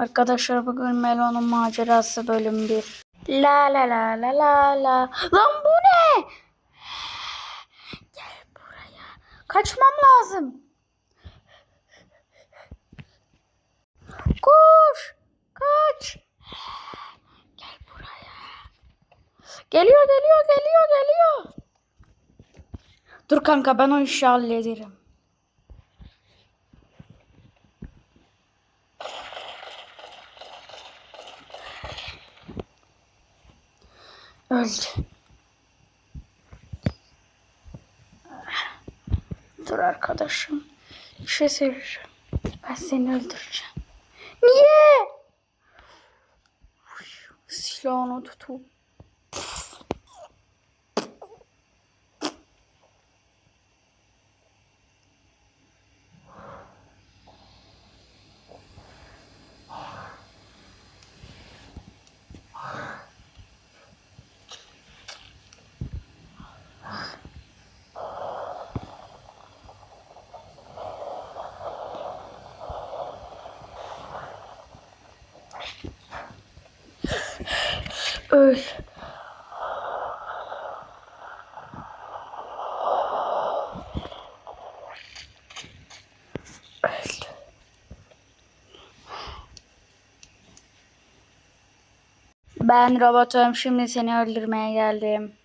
Arkadaşlar bugün Melon'un macerası bölüm 1. La la la la la la. Lan bu ne? Gel buraya. Kaçmam lazım. Koş. Kaç. Gel buraya. Geliyor geliyor geliyor geliyor. Dur kanka ben o işi hallederim. Öldü. Dur arkadaşım. Bir şey söyleyeceğim. Ben seni öldüreceğim. Niye? Silahını tutup. Öl. Ben robotum. Şimdi seni öldürmeye geldim.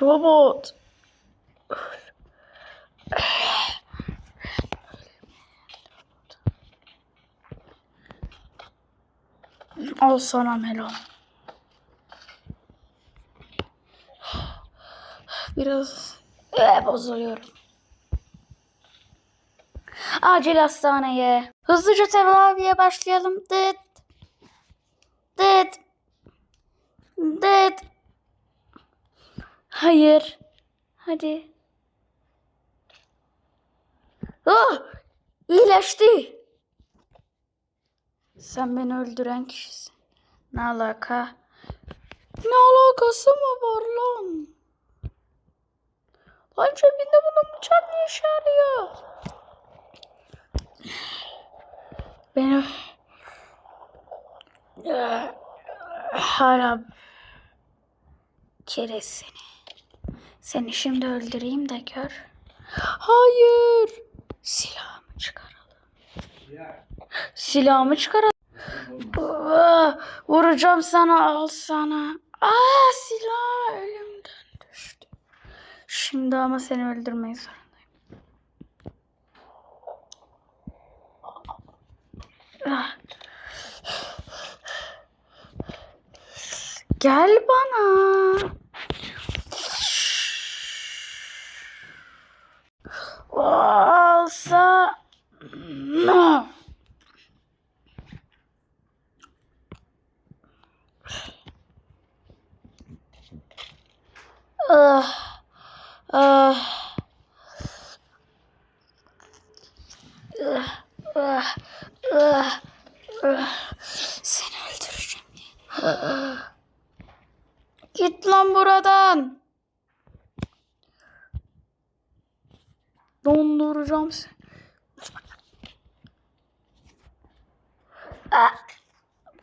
Robot. Al sana melon. Biraz ee, bozuluyorum. Acil hastaneye. Hızlıca tedaviye başlayalım. Dıt. Dıt. Dıt. Hayır. Hadi. Oh! İyileşti. Sen beni öldüren kişisin. Ne alaka? Ne alakası mı var lan? Lan cebinde bunun bıçak ne işe yarıyor? Beni... Ee, Hala... Keres seni. Şimdi öldüreyim de gör. Hayır. Silahımı çıkaralım. Silahımı çıkaralım. Vuracağım sana al sana. Aa silah elimden düştü. Şimdi ama seni öldürmeyi zorundayım. Ah. Gel bana. Olsa no. Ah, ah. Ah, ah, ah, ah. Seni öldüreceğim. Git lan buradan. Donduracağım seni. Ah,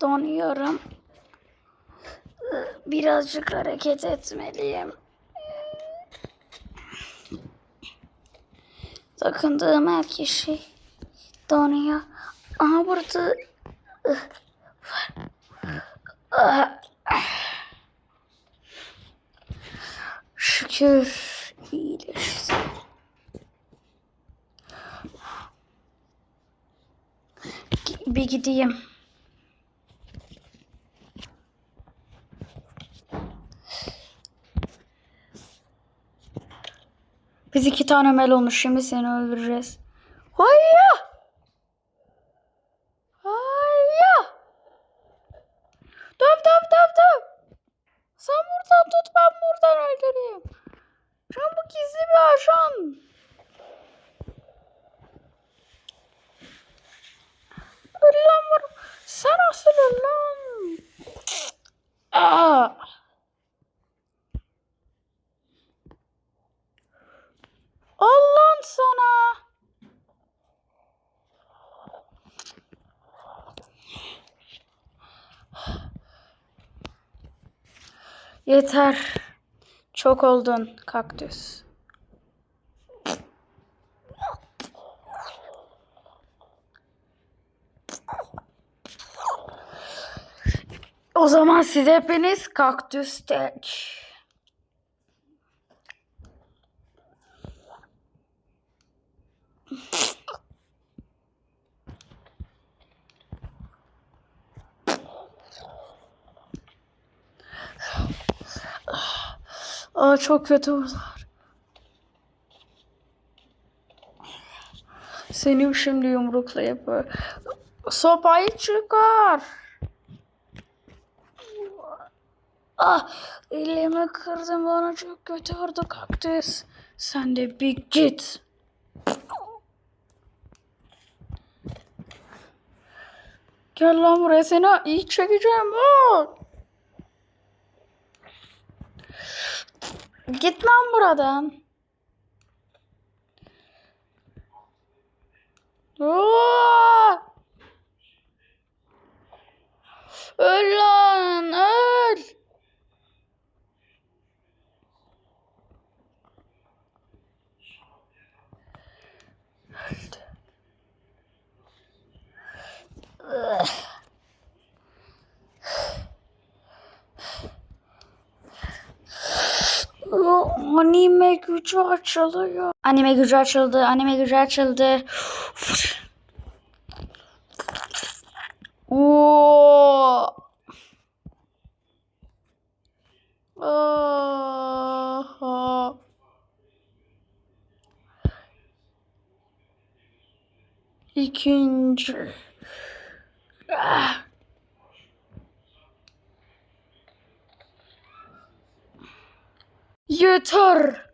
donuyorum. Birazcık hareket etmeliyim. Takındığım her kişi donuyor. Aha burada. Şükür iyileşti. Bir gideyim. Biz iki tane melonu şimdi seni öldüreceğiz. Hayya! Hayya! Döv döv döv döv. Sen buradan tut ben buradan öldüreyim. Şu bu gizli bir ajan. Sen asılın lan. Aa. Allah'ın sana. Yeter. Çok oldun kaktüs. O zaman siz hepiniz kaktüs tek. Aa çok kötü bunlar. Seni şimdi yumruklayıp böyle- sopayı çıkar. Ah elimi kırdım bana çok kötü vurdu kaktüs. Sen de bir git. Gel lan buraya seni iyi çekeceğim. Aa! Git lan buradan. Aa! Öl lan öl. Öldü. Ugh. Oh, Anime gücü açılıyor. Anime gücü açıldı. Anime gücü açıldı. Oo. İkinci. Ah. Yeter.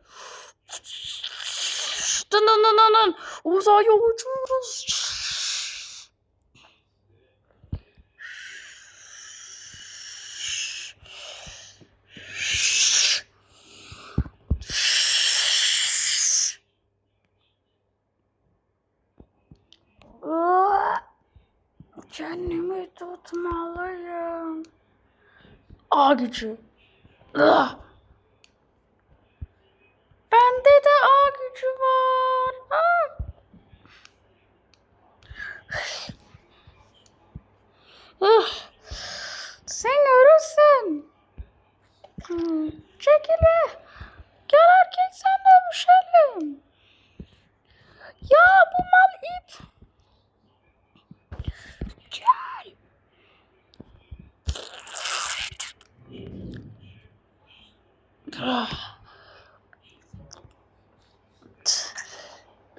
Dın dın dın dın dın. Uzaya uçuyoruz. Kendimi tutmalıyım. A. Ah. Bende de A gücü var. Ah. Ah. Sen görürsün. Hmm, Çekil be. Gel erkek sen de öpüşelim. Ya bu mal ip. Gel. Ah.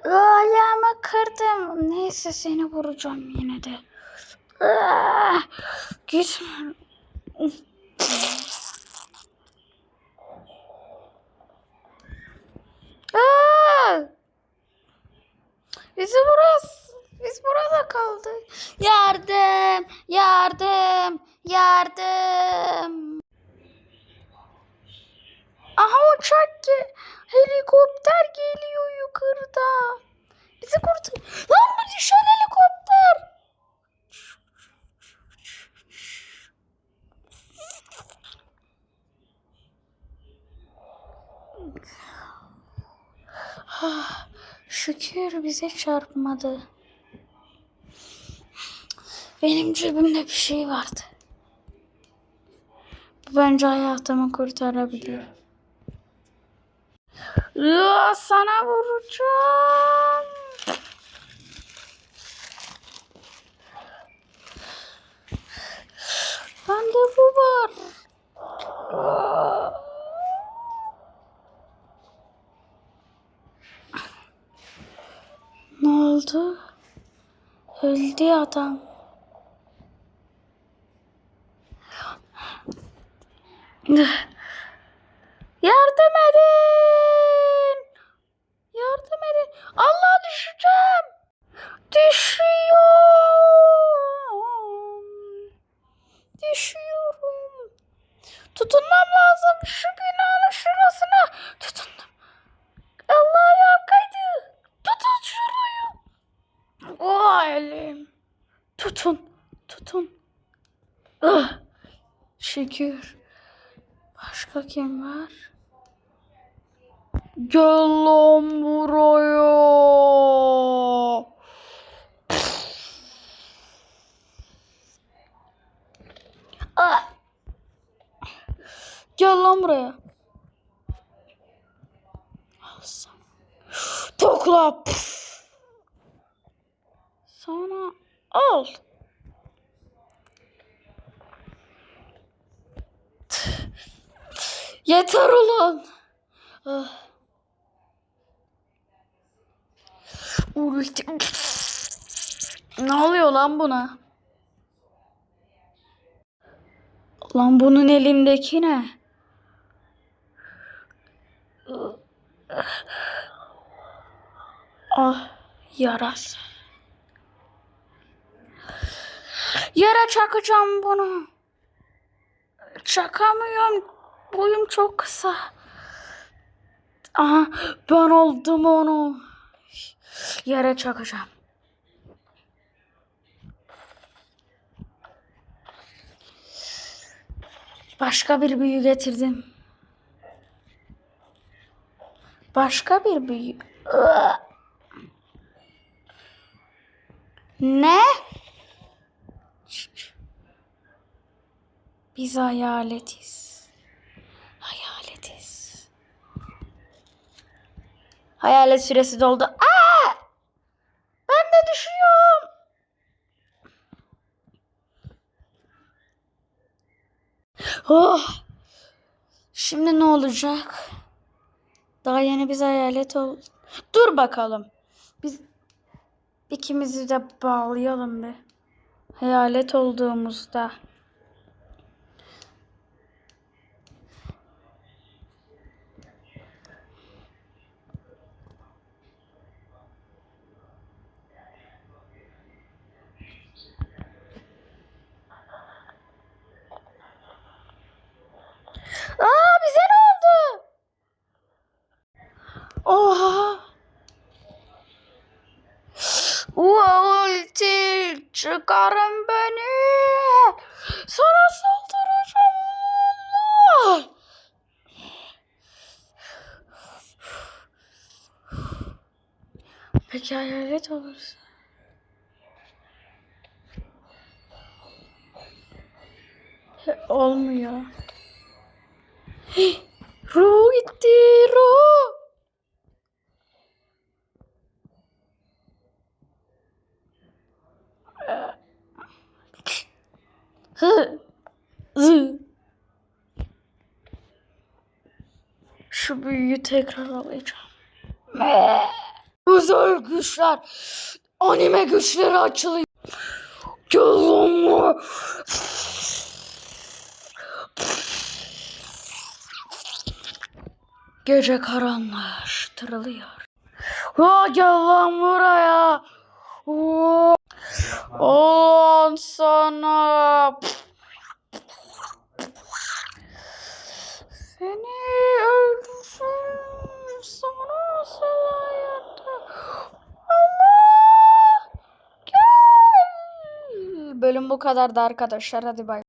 Ayağımı kırdım. Neyse seni vuracağım yine de. Ah, Gitme. Ah! Bizi burası. Biz burada kaldık. Yardım, yardım, yardım. Aha uçak ki helikopter geliyor yukarıda. Bizi kurtar. Lan bu düşen helikopter. Ah, Şükür bize çarpmadı. Benim cebimde bir şey vardı. Bence hayatımı kurtarabilir. Ya sana vuracağım. Bende bu var. Ne oldu? Öldü adam. Yardım edin. Yardım edin. Allah düşeceğim. Düşüyorum. Düşüyorum. Tutunmam lazım. Şu binanın şurasına. Tutundum. Allah ayağım kaydı. Tutun şurayı. Oh elim. Tutun. Tutun. Ah, şükür. Başka kim var? Gel buraya. Ah! Gel lan buraya. Tokla. Püf. Al. Yeter ulan. Ah. Ne oluyor lan buna? Lan bunun elimdeki ne? Ah yarası. Yere çakacağım bunu. Çakamıyorum. Boyum çok kısa. Aha ben oldum onu. Yere çakacağım. Başka bir büyü getirdim. Başka bir büyü. Ne? Biz hayaletiz. Hayaletiz. Hayalet süresi doldu. Aa! Ben de düşüyorum. Oh! Şimdi ne olacak? Daha yeni biz hayalet ol. Dur bakalım. Biz ikimizi de bağlayalım bir. Hayalet olduğumuzda. Aa bize ne oldu? Oha. Ulti çıkarın beni. Sana saldıracağım Allah. Peki hayalet olursa? Olmuyor. Ruh gitti, ruh. Şu büyüyü tekrar alacağım. Me. Özel güçler. Anime güçleri açılıyor. Buraya. Gece karanlaştırılıyor. Ha gel lan buraya. Oo. On sana. Seni öldürsün. Sana asıl hayatta. Allah. Gel. Bölüm bu kadardı arkadaşlar. Hadi bay.